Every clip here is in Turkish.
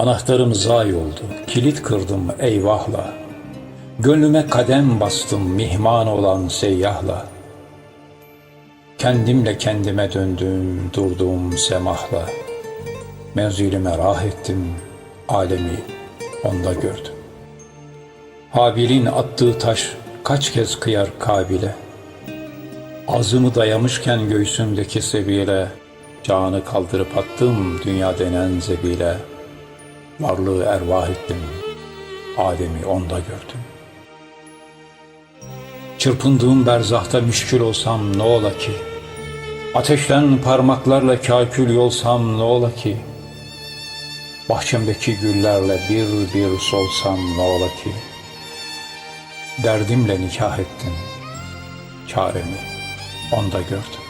Anahtarım zayi oldu, kilit kırdım eyvahla. Gönlüme kadem bastım mihman olan seyyahla. Kendimle kendime döndüm, durdum semahla. Menzilime rah ettim, alemi onda gördüm. Habil'in attığı taş kaç kez kıyar Kabil'e. Azımı dayamışken göğsümdeki seviyele, canı kaldırıp attım dünya denen zebile. Varlığı ervah ettim, Adem'i onda gördüm. Çırpındığım berzahta müşkül olsam ne ola ki? Ateşten parmaklarla kakül yolsam ne ola ki? Bahçemdeki güllerle bir bir solsam ne ola ki? Derdimle nikah ettim, çaremi onda gördüm.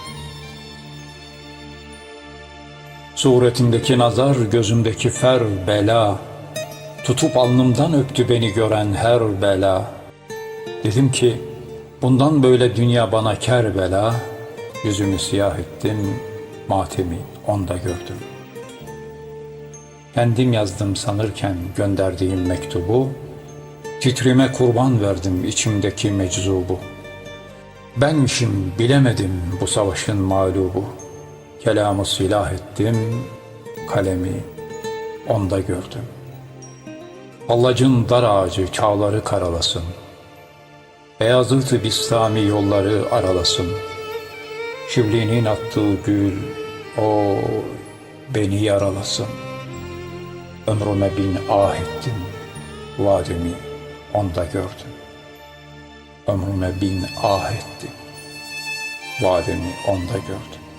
Suretimdeki nazar, gözümdeki fer bela, tutup alnımdan öptü beni gören her bela. Dedim ki, bundan böyle dünya bana ker bela, yüzümü siyah ettim, matemi onda gördüm. Kendim yazdım sanırken gönderdiğim mektubu, titrime kurban verdim içimdeki meczubu. Benmişim bilemedim bu savaşın mağlubu. Kelamı silah ettim, kalemi onda gördüm. Allacın dar ağacı çağları karalasın. Beyazıtı bistami yolları aralasın. Şivliğinin attığı gül, o beni yaralasın. Ömrüme bin ah ettim, vademi onda gördüm. Ömrüme bin ah ettim, vademi onda gördüm.